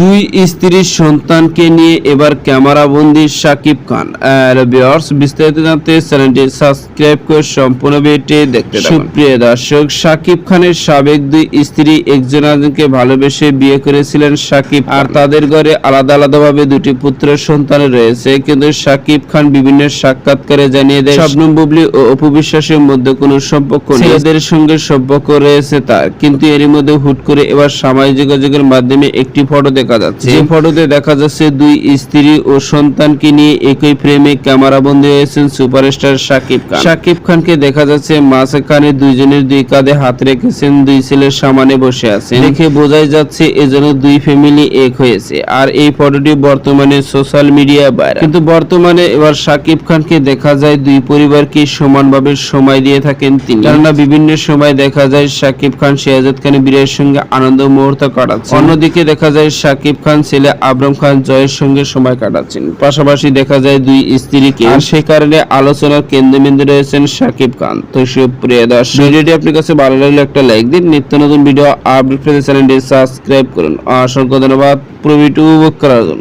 দুই স্ত্রীর সন্তানকে নিয়ে এবার ক্যামেরা বন্দি শাকিব খান ভিউয়ার্স বিস্তারিত জানতে চ্যানেলটি সাবস্ক্রাইব করে সম্পূর্ণ ভিডিওটি দেখতে সুপ্রিয় দর্শক, সাকিব খানের সাবেক দুই স্ত্রী একজন আরেকজনকে ভালোবেসে বিয়ে করেছিলেন সাকিব। আর তাদের ঘরে আলাদা আলাদাভাবে দুটি পুত্র সন্তান রয়েছে। কিন্তু সাকিব খান বিভিন্ন সাক্ষাৎকারে জানিয়ে দেয় শবনম বুবলি ও অপু বিশ্বাসের মধ্যে কোনো সম্পর্ক নেই। সঙ্গে সম্পর্ক রয়েছে তার। কিন্তু এরই মধ্যে হুট করে এবার সামাজিক যোগাযোগের মাধ্যমে একটি ফটো দেখা যাচ্ছে। যে ফটোতে দেখা যাচ্ছে দুই স্ত্রী ও সন্তানকে নিয়ে একই ফ্রেমে ক্যামেরা বন্দী হয়েছেন সুপারস্টার শাকিব খান। শাকিব খানকে দেখা যাচ্ছে মাঝখানে দুইজনের দুই কাঁধে হাত রেখেছেন দুই ছেলের সামনে বসে আছেন। দেখে বোঝাই যাচ্ছে এজন্য দুই ফ্যামিলি এক হয়েছে। আর এই ফটোটি বর্তমানে সোশ্যাল মিডিয়া ভাইরাল কিন্তু বর্তমানে এবার শাকিব খানকে দেখা যায় দুই পরিবারকে সমানভাবে সময় দিয়ে থাকেন তিনি। কেননা বিভিন্ন সময় দেখা যায় শাকিব খান শেহাজাদ খান বীরের সঙ্গে আনন্দ মুহূর্ত কাটাচ্ছেন। অন্যদিকে দেখা যায় শাকিব খান, ছেলে আবরাম খান জয়ের সঙ্গে সময় কাটাচ্ছেন। পাশাপাশি দেখা যায় দুই স্ত্রীকে। আর সে কারণে আলোচনার কেন্দ্রবিন্দু রয়েছেন সাকিব খান। তো সুপ্রিয় দর্শক, ভিডিওটি আপনার কাছে ভালো লাগলে একটা লাইক দিন। নিত্য নতুন ভিডিও আপডেট পেতে চ্যানেলটি সাবস্ক্রাইব করুন। অসংখ্য ধন্যবাদ। পুরো উপভোগ করার জন্য।